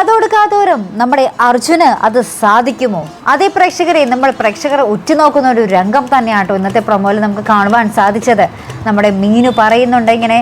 കാതോട് കാതോരം നമ്മുടെ അർജുന് അത് സാധിക്കുമോ? അതേ പ്രേക്ഷകരെ നമ്മൾ പ്രേക്ഷകർ ഉറ്റുനോക്കുന്ന ഒരു രംഗം തന്നെയാണ് കേട്ടോ ഇന്നത്തെ പ്രൊമോയിൽ നമുക്ക് കാണുവാൻ സാധിച്ചത്. നമ്മുടെ മീനു പറയുന്നുണ്ട് ഇങ്ങനെ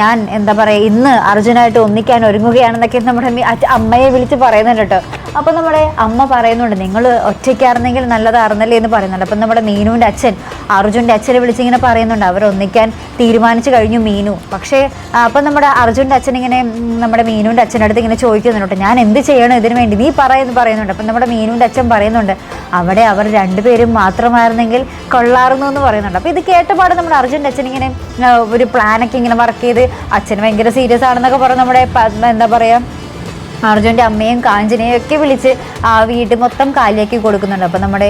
ഞാൻ എന്താ പറയുക ഇന്ന് അർജുനായിട്ട് ഒന്നിക്കാൻ ഒരുങ്ങുകയാണെന്നൊക്കെ നമ്മുടെ അമ്മയെ വിളിച്ച് പറയുന്നുണ്ട് കേട്ടോ. അപ്പോൾ നമ്മുടെ അമ്മ പറയുന്നുണ്ട് നിങ്ങൾ ഒറ്റയ്ക്കായിരുന്നെങ്കിൽ നല്ലതായിരുന്നല്ലേ എന്ന് പറയുന്നുണ്ട്. അപ്പം നമ്മുടെ മീനുവിന്റെ അച്ഛൻ അർജുന്റെ അച്ഛനെ വിളിച്ചിങ്ങനെ പറയുന്നുണ്ട്. അവർ ഒന്നിക്കാൻ തീരുമാനിച്ചു കഴിഞ്ഞു മീനു. പക്ഷേ അപ്പം നമ്മുടെ അർജുന്റെ അച്ഛൻ ഇങ്ങനെ നമ്മുടെ മീനുവിന്റെ അച്ഛന്റെ അടുത്ത് ഇങ്ങനെ ചോദിക്കുന്നുണ്ട്. ഞാൻ എന്ത് ചെയ്യണം ഇതിനു വേണ്ടി? നീ പറയുന്നു പറയുന്നുണ്ട്. അപ്പം നമ്മുടെ മീനുവിന്റെ അച്ഛൻ പറയുന്നുണ്ട് അവിടെ അവർ രണ്ടുപേരും മാത്രമായിരുന്നെങ്കിൽ കൊള്ളാറുന്നു എന്ന് പറയുന്നുണ്ട്. അപ്പോൾ ഇത് കേട്ടപാട് നമ്മുടെ അർജുന്റെ അച്ഛൻ ഇങ്ങനെ ഒരു പ്ലാനൊക്കെ ഇങ്ങനെ വർക്ക് ചെയ്ത് അച്ഛൻ ഭയങ്കര സീരിയസ് ആണെന്നൊക്കെ പറഞ്ഞ് നമ്മുടെ എന്താ പറയുക അർജുന്റെ അമ്മയും കാഞ്ചനയും ഒക്കെ വിളിച്ച് ആ വീട് മൊത്തം കാലിയാക്കി കൊടുക്കുന്നുണ്ട്. അപ്പോൾ നമ്മുടെ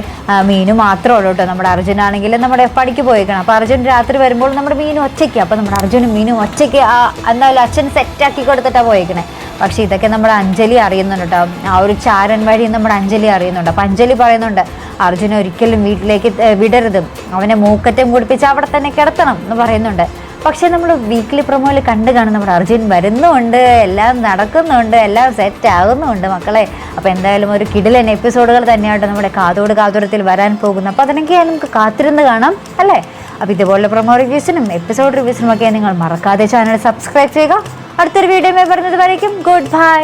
മീനു മാത്രമേ ഉള്ളൂ കേട്ടോ. നമ്മുടെ അർജുനാണെങ്കിൽ നമ്മുടെ പണിക്ക് പോയേക്കണം. അപ്പോൾ അർജുൻ രാത്രി വരുമ്പോൾ നമ്മുടെ മീനും ഒറ്റയ്ക്ക്. അപ്പോൾ നമ്മുടെ അർജുനും മീനും ഒറ്റയ്ക്ക് ആ എന്തായാലും അച്ഛൻ സെറ്റാക്കി കൊടുത്തിട്ടാണ് പോയേക്കണേ. പക്ഷേ ഇതൊക്കെ നമ്മുടെ അഞ്ജലി അറിയുന്നുണ്ട് കേട്ടോ. ആ ഒരു ചാരൻ വഴി നമ്മുടെ അഞ്ജലി അറിയുന്നുണ്ട്. അപ്പം അഞ്ജലി പറയുന്നുണ്ട് അർജുന ഒരിക്കലും വീട്ടിലേക്ക് വിടരുത്. അവനെ മൂക്കറ്റം കുടിപ്പിച്ച് അവിടെ തന്നെ കിടത്തണം എന്ന് പറയുന്നുണ്ട്. പക്ഷേ നമ്മൾ വീക്ക്ലി പ്രൊമോയിൽ കണ്ടു കാണും. നമ്മുടെ അർജുൻ വരുന്നുമുണ്ട് എല്ലാം നടക്കുന്നുണ്ട് എല്ലാം സെറ്റ് ആകുന്നുമുണ്ട് മക്കളെ. അപ്പോൾ എന്തായാലും ഒരു കിടിലൻ എപ്പിസോഡുകൾ തന്നെയായിട്ട് നമ്മുടെ കാതോട് കാതോരത്തിൽ വരാൻ പോകുന്നു അപ്പോൾ അതിനൊക്കെ നമുക്ക് കാത്തിരുന്ന് കാണാം അല്ലേ? അപ്പോൾ ഇതുപോലെ പ്രൊമോ റിവ്യൂസിനും എപ്പിസോഡ് റിവ്യൂസിനും ഒക്കെ നിങ്ങൾ മറക്കാതെ ചാനൽ സബ്സ്ക്രൈബ് ചെയ്യുക. അടുത്തൊരു വീഡിയോ പറഞ്ഞത് വരയ്ക്കും ഗുഡ് ബൈ